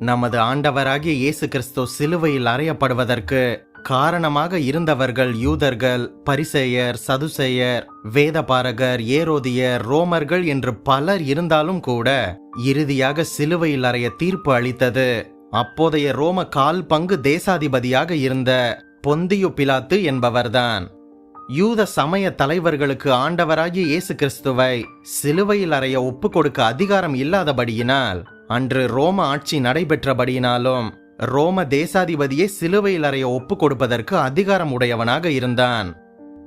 நமது ஆண்டவராகிய இயேசு கிறிஸ்து சிலுவையில் அறையப்படுவதற்கு காரணமாக இருந்தவர்கள் யூதர்கள் பரிசேயர் சதுசேயர் வேதபாரகர் ஏரோதியர் ரோமர்கள் என்று பலர் இருந்தாலும் கூட இறுதியாக சிலுவையில் அறைய தீர்ப்பு அளித்தது. அப்போதைய ரோம கால் பங்கு தேசாதிபதியாக இருந்த பொந்தியு பிலாத்து என்பவர்தான். யூத சமய தலைவர்களுக்கு ஆண்டவராகிய இயேசு கிறிஸ்துவை சிலுவையில் அறைய ஒப்புக்கொடுக்க அதிகாரம் இல்லாதபடியினால் அன்று ரோம ஆட்சி நடைபெற்றபடியினாலும் ரோம தேசாதிபதியே சிலுவையில் அறைய ஒப்புக் கொடுப்பதற்கு அதிகாரம் உடையவனாக இருந்தான்.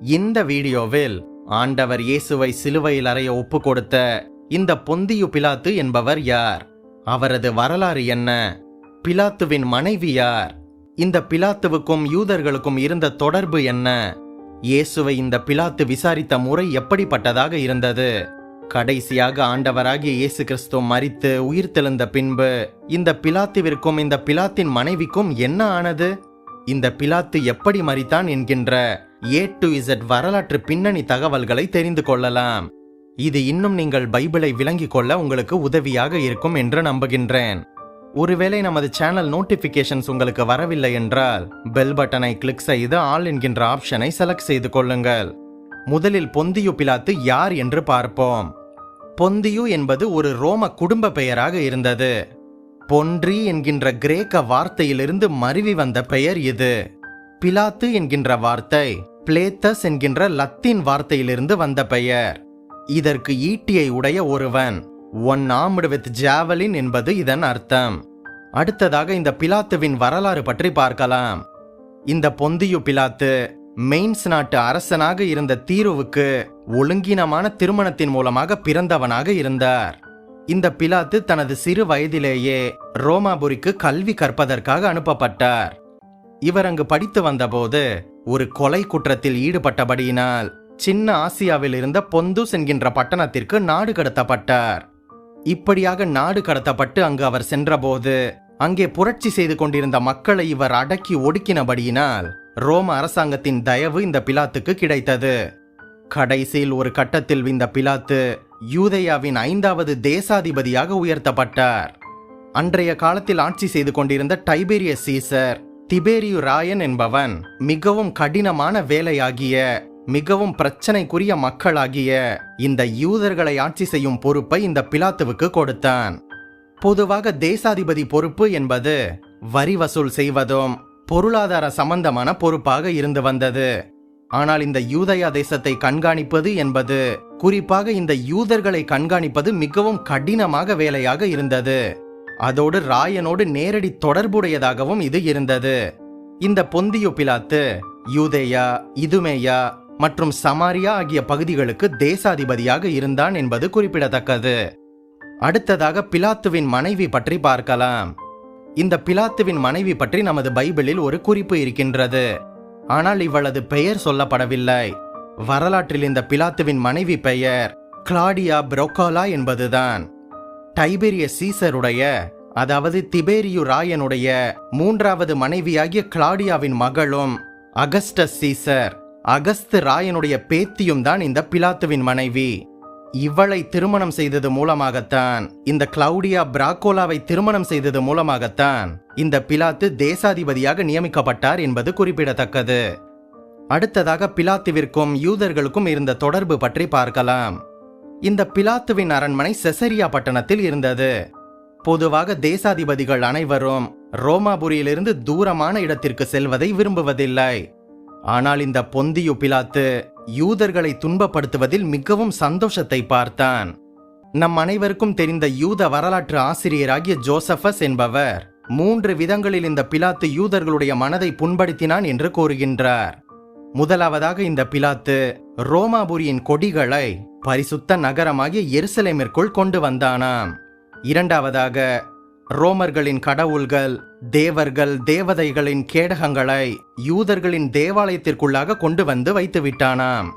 இந்த வீடியோவில் ஆண்டவர் இயேசுவை சிலுவையில் அறைய ஒப்பு கொடுத்த இந்த பொந்தியு பிலாத்து என்பவர் யார்? அவரது வரலாறு என்ன? பிலாத்துவின் மனைவி யார்? இந்த பிலாத்துவுக்கும் யூதர்களுக்கும் இருந்த தொடர்பு என்ன? இயேசுவை இந்த பிலாத்து விசாரித்த முறை எப்படிப்பட்டதாக இருந்தது? கடைசியாக ஆண்டவராகிய இயேசு கிறிஸ்து மறித்து உயிர்த்தெழுந்த பின்பு இந்த பிலாத்துவிற்கும் இந்த பிலாத்தின் மனைவிக்கும் என்ன ஆனது? இந்த பிலாத்து எப்படி மறித்தான் என்கின்ற ஏ டு இசட் வரலாற்று பின்னணி தகவல்களை தெரிந்து கொள்ளலாம். இது இன்னும் நீங்கள் பைபிளை விளங்கிக் கொள்ள உங்களுக்கு உதவியாக இருக்கும் என்று நம்புகின்றேன். ஒருவேளை நமது சேனல் நோட்டிபிகேஷன்ஸ் உங்களுக்கு வரவில்லை என்றால் பெல் பட்டனை கிளிக் செய்து ஆல் என்கின்ற ஆப்ஷனை செலக்ட் செய்து கொள்ளுங்கள். முதலில் பொந்தியு பிலாத்து யார் என்று பார்ப்போம். பொந்தியு என்பது ஒரு ரோம குடும்ப பெயராக இருந்தது. பொன்றி என்கின்ற கிரேக்க வார்த்தையிலிருந்து மருவி வந்த பெயர் இது. பிலாத்து என்கின்ற வார்த்தை பிளேத்தஸ் என்கின்ற லத்தீன் வார்த்தையிலிருந்து வந்த பெயர். இதற்கு ஈட்டியை உடைய ஒருவன் ஒன் ஆம்டு வித் ஜாவலின் என்பது இதன் அர்த்தம். அடுத்ததாக இந்த பிலாத்துவின் வரலாறு பற்றி பார்க்கலாம். இந்த பொந்தியு பிலாத்து மெயின்ஸ் நாட்டு அரசனாக இருந்த தீருவுக்கு ஒழுங்கீனமான திருமணத்தின் மூலமாக பிறந்தவனாக இருந்தார். இந்த பிலாத்து தனது சிறு வயதிலேயே ரோமாபுரிக்கு கல்வி கற்பதற்காக அனுப்பப்பட்டார். இவர் அங்கு படித்து வந்தபோது ஒரு கொலை குற்றத்தில் ஈடுபட்டபடியினால் சின்ன ஆசியாவில் இருந்த பொந்துஸ் என்கின்ற பட்டணத்திற்கு நாடு கடத்தப்பட்டார். இப்படியாக நாடு கடத்தப்பட்டு அங்கு அவர் சென்றபோது அங்கே புரட்சி செய்து கொண்டிருந்த மக்களை இவர் அடக்கி ஒடுக்கினபடியினால் ரோம அரசாங்கத்தின் தயவு இந்த பிலாத்துக்கு கிடைத்தது. கடைசியில் ஒரு கட்டத்தில் இந்த பிலாத்து யூதேயாவின் ஐந்தாவது தேசாதிபதியாக உயர்த்தப்பட்டார். அன்றைய காலத்தில் ஆட்சி செய்து கொண்டிருந்த டைபேரிய சீசர் திபேரியு ராயன் என்பவன் மிகவும் கடினமான வேலையாகிய மிகவும் பிரச்சனைக்குரிய மக்களாகிய இந்த யூதர்களை ஆட்சி செய்யும் பொறுப்பை இந்த பிலாத்துவுக்கு கொடுத்தான். பொதுவாக தேசாதிபதி பொறுப்பு என்பது வரி வசூல் செய்வதும் பொருளாதார சம்பந்தமான பொறுப்பாக இருந்து வந்தது. ஆனால் இந்த யூதயா தேசத்தை கண்காணிப்பது என்பது குறிப்பாக இந்த யூதர்களை கண்காணிப்பது மிகவும் கடினமாக வேலையாக இருந்தது. அதோடு ராயனோடு நேரடி தொடர்புடையதாகவும் இது இருந்தது. இந்த பொந்தியு பிலாத்து யூதேயா இதுமேயா மற்றும் சமாரியா ஆகிய பகுதிகளுக்கு தேசாதிபதியாக இருந்தான் என்பது குறிப்பிடத்தக்கது. அடுத்ததாக பிலாத்துவின் மனைவி பற்றி பார்க்கலாம். இந்த பிலாத்துவின் மனைவி பற்றி நமது பைபிளில் ஒரு குறிப்பு இருக்கின்றது. ஆனால் இவளது பெயர் சொல்லப்படவில்லை. வரலாற்றில் இந்த பிலாத்துவின் மனைவி பெயர் கிளாடியா புரோக்காலா என்பதுதான். டைபெரிய சீசருடைய அதாவது திபேரியு ராயனுடைய மூன்றாவது மனைவியாகிய கிளாடியாவின் மகளும் அகஸ்டஸ் சீசர் அகஸ்து ராயனுடைய பேத்தியும் தான் இந்த பிலாத்துவின் மனைவி. இவளை திருமணம் செய்தது மூலமாகத்தான் இந்த கிளவுடியா பிராக்கோலாவை திருமணம் செய்தது மூலமாகத்தான் இந்த பிலாத்து தேசாதிபதியாக நியமிக்கப்பட்டார் என்பது குறிப்பிடத்தக்கது. அடுத்ததாக பிலாத்துவிற்கும் யூதர்களுக்கும் இருந்த தொடர்பு பற்றி பார்க்கலாம். இந்த பிலாத்துவின் அரண்மனை செசரியா பட்டணத்தில் இருந்தது. பொதுவாக தேசாதிபதிகள் அனைவரும் ரோமாபுரியிலிருந்து தூரமான இடத்திற்கு செல்வதை விரும்புவதில்லை. ஆனால் இந்த பொந்தியு பிலாத்து யூதர்களை துன்பப்படுத்துவதில் மிகவும் சந்தோஷத்தை பார்த்தான். நம் அனைவருக்கும் தெரிந்த யூத வரலாற்று ஆசிரியராகிய ஜோசபஸ் என்பவர் மூன்று விதங்களில் இந்த பிலாத்து யூதர்களுடைய மனதை புண்படுத்தினான் என்று கூறுகின்றார். முதலாவதாக இந்த பிலாத்து ரோமாபுரியின் கொடிகளை பரிசுத்த நகரமாகிய எருசலேமிற்குள் கொண்டு வந்தானாம். இரண்டாவதாக ரோமர்களின் கடவுள்கள் தேவர்கள் தேவதைகளின் கேடகங்களை யூதர்களின் தேவாலயத்திற்குள்ளாக கொண்டு வந்து வைத்து விட்டானாம்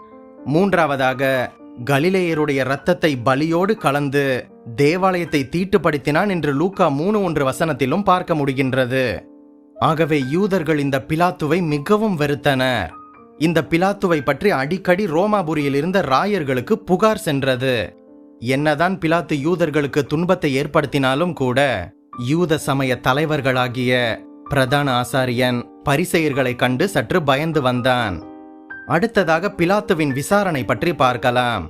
மூன்றாவதாக கலிலேயருடைய இரத்தத்தை பலியோடு கலந்து தேவாலயத்தை தீட்டுப்படுத்தினான் என்று லூக்கா மூணு ஒன்று வசனத்திலும் பார்க்க முடிகின்றது. ஆகவே யூதர்கள் இந்த பிலாத்துவை மிகவும் வெறுத்தனர். இந்த பிலாத்துவை பற்றி அடிக்கடி ரோமாபுரியில் இருந்த ராயர்களுக்கு புகார் சென்றது. என்னதான் பிலாத்து யூதர்களுக்கு துன்பத்தை ஏற்படுத்தினாலும் கூட யூத சமய தலைவர்களாகிய பிரதான ஆசாரியன் பரிசெயர்களை கண்டு சற்று பயந்து வந்தான். அடுத்ததாக பிலாத்துவின் விசாரணை பற்றி பார்க்கலாம்.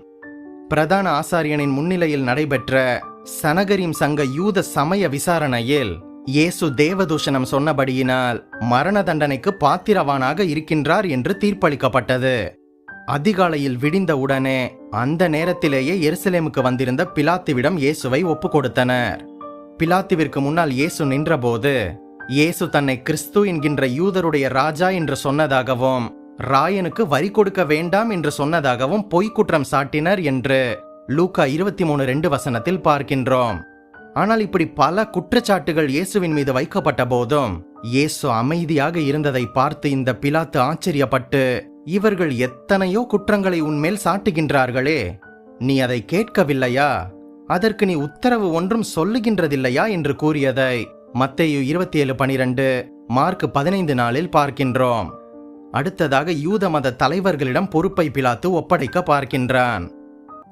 பிரதான ஆசாரியனின் முன்னிலையில் நடைபெற்ற சனகரிம் சங்க யூத சமய விசாரணையில் இயேசு தேவதூஷணம் சொன்னபடியினால் மரண தண்டனைக்கு பாத்திரவானாக இருக்கின்றார் என்று தீர்ப்பளிக்கப்பட்டது. அதிகாலையில் விடிந்த உடனே அந்த நேரத்திலேயே எருசலேமுக்கு வந்திருந்த பிலாத்துவிடம் இயேசுவை ஒப்பு கொடுத்தனர் பிலாத்துவிற்கு முன்னால் இயேசு நின்றபோது இயேசு தன்னை கிறிஸ்து என்கின்ற யூதருடைய ராஜா என்று சொன்னதாகவும் ராயனுக்கு வரி கொடுக்க வேண்டாம் என்று சொன்னதாகவும் பொய்க்குற்றம் சாட்டினர் என்று லூக்கா இருபத்தி மூணு ரெண்டு வசனத்தில் பார்க்கின்றோம். ஆனால் இப்படி பல குற்றச்சாட்டுகள் இயேசுவின் மீது வைக்கப்பட்ட போதும் இயேசு அமைதியாக இருந்ததை பார்த்து இந்த பிலாத்து ஆச்சரியப்பட்டு இவர்கள் எத்தனையோ குற்றங்களை உன்மேல் சாட்டுகின்றார்களே நீ அதை கேட்கவில்லையா? அதற்கு நீ உத்தரவு ஒன்றும் சொல்லுகின்றதில்லையா என்று கூறியதை மத்தையு இருபத்தி ஏழு பனிரெண்டு மார்க் பதினைந்து நாளில் பார்க்கின்றோம். அடுத்ததாக யூத மத தலைவர்களிடம் பொறுப்பை பிலாத்து ஒப்படைக்க பார்க்கின்றான்.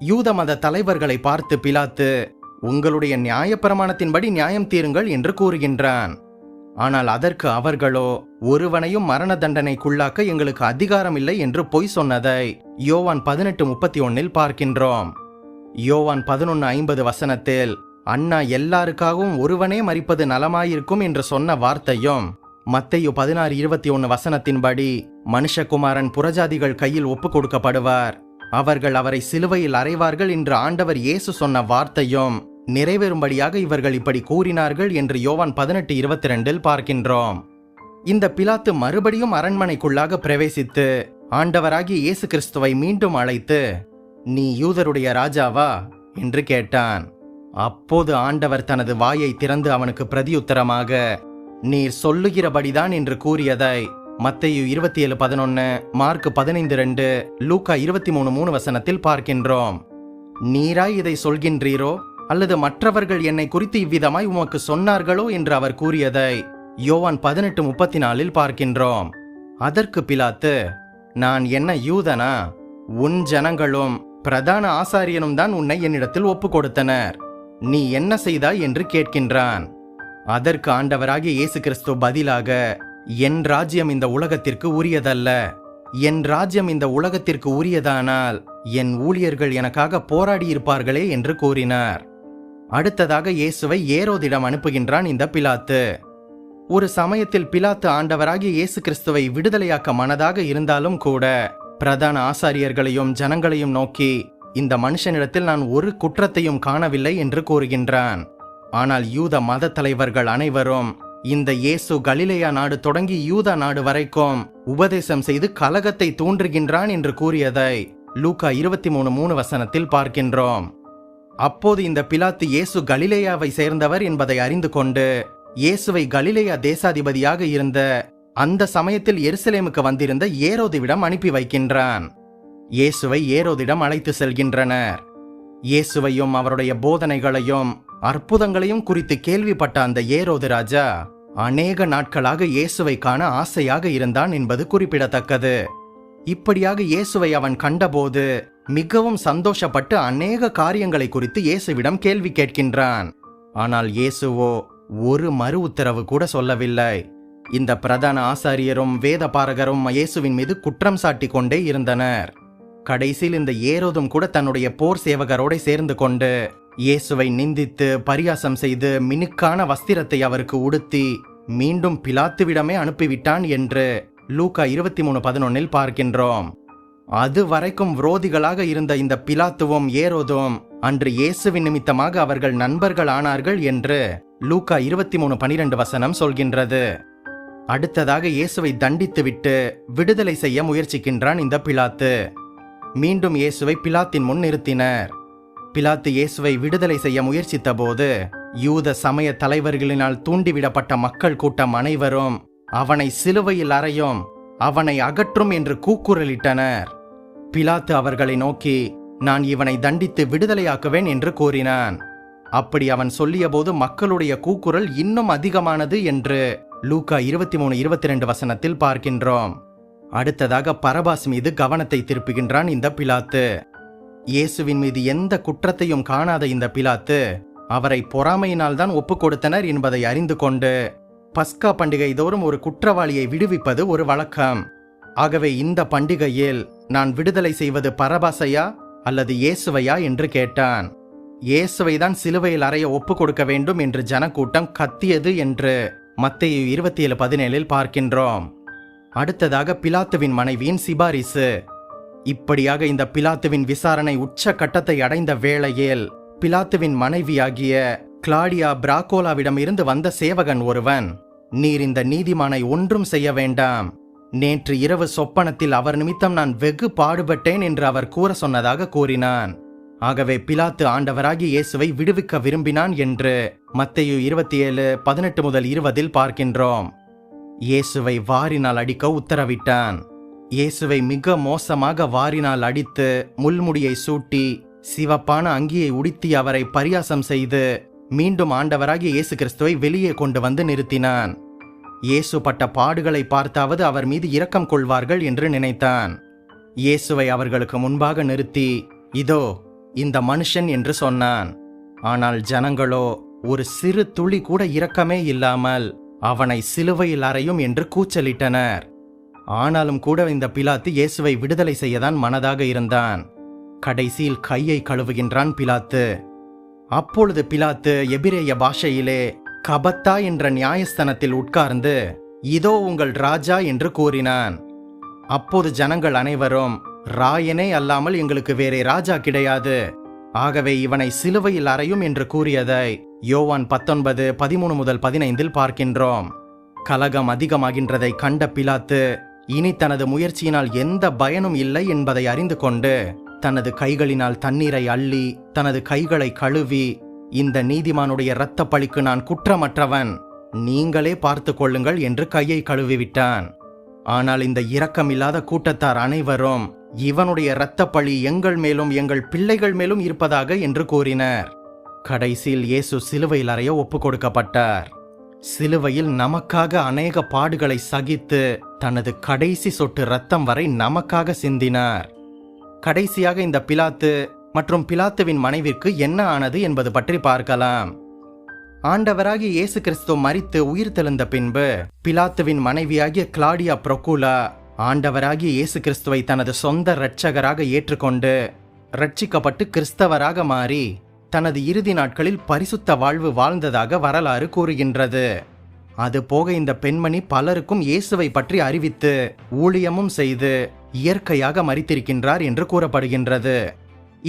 யூத மத தலைவர்களை பார்த்து பிலாத்து உங்களுடைய நியாயப்பிரமாணத்தின்படி நியாயம் தீருங்கள் என்று கூறுகின்றான். ஆனால் அதற்கு அவர்களோ ஒருவனையும் மரண தண்டனைக்குள்ளாக்க எங்களுக்கு அதிகாரம் இல்லை என்று பொய் சொன்னதை யோவான் பதினெட்டு முப்பத்தி ஒன்னில் பார்க்கின்றோம். யோவான் பதினொன்னு ஐம்பது வசனத்தில் அண்ணா எல்லாருக்காகவும் ஒருவனே மறிப்பது நலமாயிருக்கும் என்று சொன்ன வார்த்தையும் மத்தையு பதினாறு இருபத்தி ஒன்னு வசனத்தின்படி மனுஷகுமாரன் புறஜாதிகள் கையில் ஒப்புக் கொடுக்கப்படுவார். அவர்கள் அவரை சிலுவையில் அறைவார்கள் என்று ஆண்டவர் இயேசு சொன்ன வார்த்தையும் நிறைவேறும்படியாக இவர்கள் இப்படி கூறினார்கள் என்று யோவான் பதினெட்டு இருபத்தி ரெண்டில் பார்க்கின்றோம். இந்த பிலாத்து மறுபடியும் அரண்மனைக்குள்ளாக பிரவேசித்து ஆண்டவராகிய இயேசு கிறிஸ்துவை மீண்டும் அழைத்து நீ யூதருடைய ராஜாவா? என்று கேட்டான். அப்போது ஆண்டவர் தனது வாயை திறந்து அவனுக்கு பிரதியுத்தரமாக நீர் சொல்லுகிறபடிதான் என்று கூறியதை மத்தையு இருபத்தி ஏழு பதினொன்னு மார்க் பதினைந்து ரெண்டு லூக்கா இருபத்தி மூணு மூணு வசனத்தில் பார்க்கின்றோம். நீராய் இதை சொல்கின்றீரோ? அல்லது மற்றவர்கள் என்னை குறித்து இவ்விதமாய் உமக்கு சொன்னார்களோ? என்று அவர் கூறியதை யோவான் பதினெட்டு முப்பத்தி நாலில் பார்க்கின்றோம். அதற்கு பிலாத்து நான் என்ன யூதனா? உன் ஜனங்களும் பிரதான ஆசாரியனும் தான் உன்னை என்னிடத்தில் ஒப்பு கொடுத்தனர் நீ என்ன செய்தாய் என்று கேட்கின்றான். அதற்கு ஆண்டவராகிய இயேசு கிறிஸ்து பதிலாக என் ராஜ்யம் இந்த உலகத்திற்கு உரியதல்ல. என் ராஜ்யம் இந்த உலகத்திற்கு உரியதானால் என் ஊழியர்கள் எனக்காக போராடி இருப்பார்களே என்று கூறினார். அடுத்ததாக இயேசுவை ஏரோதிடம் அனுப்புகின்றான் இந்த பிலாத்து. ஒரு சமயத்தில் பிலாத்து ஆண்டவராகிய இயேசு கிறிஸ்துவை விடுதலையாக்க மனதாக இருந்தாலும் கூட பிரதான ஆசாரியர்களையும் ஜனங்களையும் நோக்கி இந்த மனுஷனிடத்தில் நான் ஒரு குற்றத்தையும் காணவில்லை என்று கூறுகின்றான். ஆனால் யூத மத தலைவர்கள் அனைவரும் இந்த இயேசு கலிலேயா நாடு தொடங்கி யூத நாடு வரைக்கும் உபதேசம் செய்து கலகத்தை தூண்டுகின்றான் என்று கூறியதை லூகா இருபத்தி மூணு மூணு வசனத்தில் பார்க்கின்றோம். அப்போது இந்த பிலாத்து இயேசு கலிலேயாவை சேர்ந்தவர் என்பதை அறிந்து கொண்டு இயேசுவை கலிலேயா தேசாதிபதியாக இருந்த அந்த சமயத்தில் எருசலேமுக்கு வந்திருந்த ஏரோதுவிடம் அனுப்பி வைக்கின்றான். இயேசுவை ஏரோதிடம் அழைத்து செல்கின்றனர். இயேசுவையும் அவருடைய போதனைகளையும் அற்புதங்களையும் குறித்து கேள்விப்பட்ட அந்த ஏரோது ராஜா அநேக நாட்களாக இயேசுவை காண ஆசையாக இருந்தான் என்பது குறிப்பிடத்தக்கது. இப்படியாக இயேசுவை அவன் கண்டபோது மிகவும் சந்தோஷப்பட்டு அநேக காரியங்களை குறித்து இயேசுவிடம் கேள்வி கேட்கின்றான். ஆனால் இயேசுவோ ஒரு மறு உத்தரவு கூட சொல்லவில்லை. இந்த பிரதான ஆசாரியரும் வேத பாரகரும் இயேசுவின் மீது குற்றம் சாட்டி கொண்டே இருந்தனர். கடைசியில் இந்த ஏரோதும் கூட தன்னுடைய போர் சேவகரோட சேர்ந்து கொண்டு இயேசுவை நிந்தித்து பரியாசம் செய்து மினுக்கான வஸ்திரத்தை அவருக்கு உடுத்தி மீண்டும் பிலாத்துவிடமே அனுப்பிவிட்டான் என்று லூக்கா இருபத்தி மூணு பதினொன்னில் பார்க்கின்றோம். அது வரைக்கும் விரோதிகளாக இருந்த இந்த பிலாத்துவும் ஏரோதும் அன்று இயேசுவின் நிமித்தமாக அவர்கள் நண்பர்கள் ஆனார்கள் என்று லூக்கா இருபத்தி மூணு பனிரெண்டு வசனம் சொல்கின்றது. அடுத்ததாக இயேசுவை தண்டித்துவிட்டு விடுதலை செய்ய முயற்சிக்கின்றான் இந்த பிலாத்து. மீண்டும் இயேசுவை பிலாத்தின் முன் நிறுத்தினர். பிலாத்து இயேசுவை விடுதலை செய்ய முயற்சித்த போது யூத சமய தலைவர்களினால் தூண்டிவிடப்பட்ட மக்கள் கூட்டம் அனைவரும் அவனை சிலுவையில் அறையும் அவனை அகற்றும் என்று கூக்குரலிட்டனர். பிலாத்து அவர்களை நோக்கி நான் இவனை தண்டித்து விடுதலையாக்குவேன் என்று கூறினான். அப்படி அவன் சொல்லியபோது மக்களுடைய கூக்குரல் இன்னும் அதிகமானது என்று லூக்கா இருபத்தி மூணு இருபத்தி ரெண்டு வசனத்தில் பார்க்கின்றோம். அடுத்ததாக பரபாஸ் மீது கவனத்தை திருப்புகின்றான் இந்த பிலாத்து. இயேசுவின் மீது எந்த குற்றத்தையும் காணாத இந்த பிலாத்து அவரை பொறாமையினால் தான் ஒப்பு கொடுத்தனர் என்பதை அறிந்து கொண்டு பஸ்கா பண்டிகை தோறும் ஒரு குற்றவாளியை விடுவிப்பது ஒரு வழக்கம். ஆகவே இந்த பண்டிகையில் நான் விடுதலை செய்வது பரபாசையா அல்லது இயேசுவையா என்று கேட்டான். இயேசுவை தான் சிலுவையில் அறைய ஒப்பு கொடுக்க வேண்டும் என்று ஜனக்கூட்டம் கத்தியது என்று மத்திய இருபத்தி ஏழு பதினேழில் பார்க்கின்றோம். அடுத்ததாக பிலாத்துவின் மனைவியின் சிபாரிசு. இப்படியாக இந்த பிலாத்துவின் விசாரணை உச்ச கட்டத்தை அடைந்த வேளையில் பிலாத்துவின் மனைவியாகிய கிளாடியா பிராகோலாவிடம் இருந்து வந்த சேவகன் ஒருவன் நீர் இந்த நீதிமானை ஒன்றும் செய்ய வேண்டாம். நேற்று இரவு சொப்பனத்தில் அவர் நிமித்தம் நான் வெகு பாடுபட்டேன் என்று அவர் கூற சொன்னதாக கூறினான். ஆகவே பிலாத்து ஆண்டவராகி இயேசுவை விடுவிக்க விரும்பினான் என்று மத்தையு இருபத்தி ஏழு பதினெட்டு முதல் இருபதில் பார்க்கின்றோம். இயேசுவை வாரினால் அடிக்க உத்தரவிட்டான். இயேசுவை மிக மோசமாக வாரினால் அடித்து முள்முடியை சூட்டி சிவப்பான அங்கியை உடுத்தி அவரை பரியாசம் செய்து மீண்டும் ஆண்டவராகிய இயேசு கிறிஸ்துவை வெளியே கொண்டு வந்து நிறுத்தினான். இயேசு பட்ட பாடுகளை பார்த்தாவது அவர் மீது இரக்கம் கொள்வார்கள் என்று நினைத்தான். இயேசுவை அவர்களுக்கு முன்பாக நிறுத்தி இதோ இந்த மனுஷன் என்று சொன்னான். ஆனால் ஜனங்களோ ஒரு சிறு துளி கூட இரக்கமே இல்லாமல் அவனை சிலுவையில் அறையும் என்று கூச்சலிட்டனர். ஆனாலும் கூட இந்த பிலாத்து இயேசுவை விடுதலை செய்யதான் மனதாக இருந்தான். கடைசியில் கையை கழுவுகின்றான் பிலாத்து. அப்பொழுது பிலாத்து எபிரேய பாஷையிலே கபத்தா என்ற நியாயஸ்தனத்தில் உட்கார்ந்து இதோ உங்கள் ராஜா என்று கூறினான். அப்போது ஜனங்கள் அனைவரும் ராயனே அல்லாமல் எங்களுக்கு வேறே ராஜா கிடையாது. ஆகவே இவனை சிலுவையில் அறையும் என்று கூறியதை யோவான் பத்தொன்பது பதிமூணு முதல் பதினைந்தில் பார்க்கின்றோம். கலகம் அதிகமாகின்றதை கண்ட பிலாத்து இனி தனது முயற்சியினால் எந்த பயனும் இல்லை என்பதை அறிந்து கொண்டு தனது கைகளினால் தண்ணீரை அள்ளி தனது கைகளை கழுவி இந்த நீதிமானுடைய இரத்த பழிக்கு நான் குற்றமற்றவன் நீங்களே பார்த்து கொள்ளுங்கள் என்று கையை கழுவிவிட்டான். ஆனால் இந்த இரக்கமில்லாத கூட்டத்தார் அனைவரும் இவனுடைய இரத்த பழி எங்கள் மேலும் எங்கள் பிள்ளைகள் மேலும் இருப்பதாக என்று கூறினர். கடைசியில் இயேசு சிலுவையில் அறைய ஒப்பு கொடுக்கப்பட்டார் சிலுவையில் நமக்காக அநேக பாடுகளை சகித்து தனது கடைசி சொட்டு ரத்தம் வரை நமக்காக சிந்தினார். கடைசியாக இந்த பிலாத்து மற்றும் பிலாத்துவின் மனைவிற்கு என்ன ஆனது என்பது பற்றி பார்க்கலாம். ஆண்டவராகிய இயேசு கிறிஸ்து மரித்து உயிர் தெழுந்த பின்பு பிலாத்துவின் மனைவியாகிய கிளாடியா ப்ரொகுலா ஆண்டவராகிய இயேசு கிறிஸ்துவை தனது சொந்த இரட்சகராக ஏற்றுக்கொண்டு ரட்சிக்கப்பட்டு கிறிஸ்தவராக மாறி தனது இறுதி நாட்களில் பரிசுத்த வாழ்வு வாழ்ந்ததாக வரலாறு கூறுகின்றது. அது போக இந்த பெண்மணி பலருக்கும் இயேசுவை பற்றி அறிவித்து ஊழியமும் செய்து இயற்கையாக மறித்திருக்கின்றார் என்று கூறப்படுகின்றது.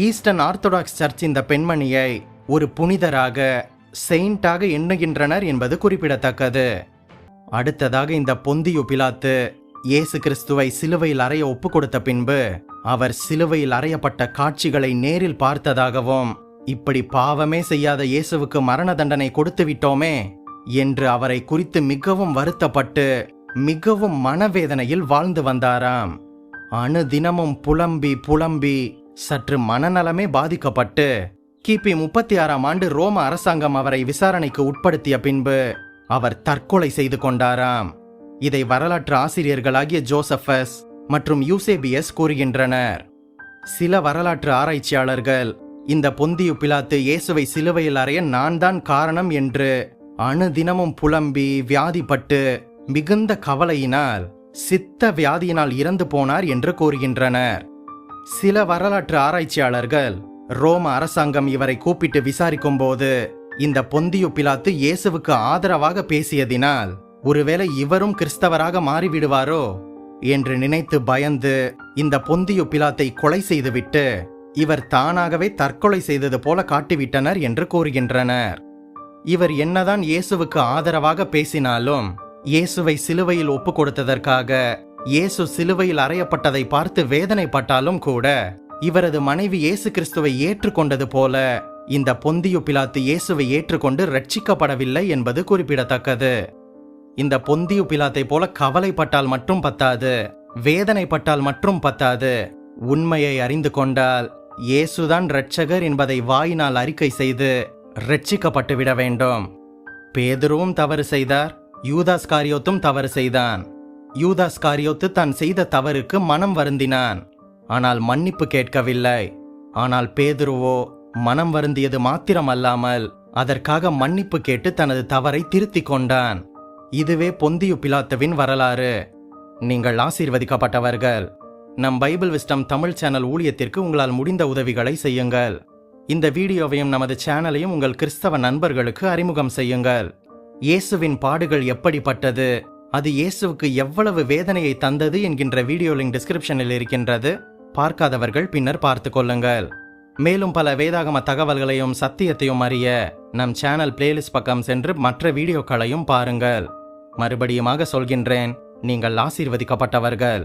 ஈஸ்டர்ன் ஆர்த்தடாக்ஸ் சர்ச் இந்த பெண்மணியை ஒரு புனிதராக செயின்டாக எண்ணுகின்றனர் என்பது குறிப்பிடத்தக்கது. அடுத்ததாக இந்த பொந்தியு பிலாத்து இயேசு கிறிஸ்துவை சிலுவையில் அறைய ஒப்பு கொடுத்த பின்பு அவர் சிலுவையில் அறையப்பட்ட காட்சிகளை நேரில் பார்த்ததாகவும் இப்படி பாவமே செய்யாத இயேசுவுக்கு மரண தண்டனை கொடுத்து விட்டோமே என்று அவரை குறித்து மிகவும் வருத்தப்பட்டு மிகவும் மனவேதனையில் வாழ்ந்து வந்தாராம். அணு தினமும் புலம்பி புலம்பி சற்று மனநலமே பாதிக்கப்பட்டு கிபி முப்பத்தி ஆறாம் ஆண்டு ரோம அரசாங்கம் அவரை விசாரணைக்கு உட்படுத்திய பின்பு அவர் தற்கொலை செய்து கொண்டாராம். இதை வரலாற்று ஆசிரியர்களாகிய ஜோசபஸ் மற்றும் யூசேபியஸ் கூறுகின்றனர். சில வரலாற்று ஆராய்ச்சியாளர்கள் இந்த பொந்தியு பிலாத்து இயேசுவை சிலுவையில் அறைய நான் தான் காரணம் என்று அணுதினமும் புலம்பி வியாதிப்பட்டு மிகுந்த கவலையினால் சித்த வியாதியினால் இறந்து போனார் என்று கூறுகின்றனர். சில வரலாற்று ஆராய்ச்சியாளர்கள் ரோம அரசாங்கம் இவரை கூப்பிட்டு விசாரிக்கும் போது இந்த பொந்தியு பிலாத்து இயேசுவுக்கு ஆதரவாக பேசியதினால் ஒருவேளை இவரும் கிறிஸ்தவராக மாறிவிடுவாரோ? என்று நினைத்து பயந்து இந்த பொந்தியு பிலாத்தை கொலை செய்துவிட்டு இவர் தானாகவே தற்கொலை செய்தது போல காட்டிவிட்டனர் என்று கூறுகின்றனர். இவர் என்னதான் இயேசுவுக்கு ஆதரவாக பேசினாலும் இயேசுவை சிலுவையில் ஒப்பு கொடுத்ததற்காக இயேசு சிலுவையில் அறையப்பட்டதை பார்த்து வேதனைப்பட்டாலும் கூட இவரது மனைவி இயேசு கிறிஸ்துவை ஏற்றுக்கொண்டது போல இந்த பொந்தியு பிலாத்து இயேசுவை ஏற்றுக்கொண்டு ரட்சிக்கப்படவில்லை என்பது குறிப்பிடத்தக்கது. இந்த பொந்தியு பிலாத்தை போல கவலைப்பட்டால் மட்டும் பத்தாது வேதனைப்பட்டால் மட்டும் பத்தாது உண்மையை அறிந்து கொண்டால் இயேசுதான் இரட்சகர் என்பதை வாயினால் அறிக்கை செய்து ரட்சிக்கப்பட்டு விட வேண்டும். பேதுருவும் தவறு செய்தார் யூதாஸ் காரியோத்தும் தவறு செய்தான். யூதாஸ் காரியோத்து தான் செய்த தவறுக்கு மனம் வருந்தினான். ஆனால் மன்னிப்பு கேட்கவில்லை. ஆனால் பேதுருவோ மனம் வருந்தியது மாத்திரமல்லாமல் அதற்காக மன்னிப்பு கேட்டு தனது தவறை திருத்திக் கொண்டான். இதுவே பொந்தியு பிலாத்துவின் வரலாறு. நீங்கள் ஆசீர்வதிக்கப்பட்டவர்கள். நம் பைபிள் விஸ்டம் தமிழ் சேனல் ஊழியத்திற்கு உங்களால் முடிந்த உதவிகளை செய்யுங்கள். இந்த வீடியோவையும் நமது சேனலையும் உங்கள் கிறிஸ்தவ நண்பர்களுக்கு அறிமுகம் செய்யுங்கள். இயேசுவின் பாடுகள் எப்படிப்பட்டது? அது இயேசுவுக்கு எவ்வளவு வேதனையை தந்தது என்கின்ற வீடியோ லிங்க் டிஸ்கிரிப்ஷனில் இருக்கின்றது. பார்க்காதவர்கள் பின்னர் பார்த்து கொள்ளுங்கள். மேலும் பல வேதாகம தகவல்களையும் சத்தியத்தையும் அறிய நம் சேனல் பிளேலிஸ்ட் பக்கம் சென்று மற்ற வீடியோக்களையும் பாருங்கள். மறுபடியுமாக சொல்கின்றேன் நீங்கள் ஆசீர்வதிக்கப்பட்டவர்கள்.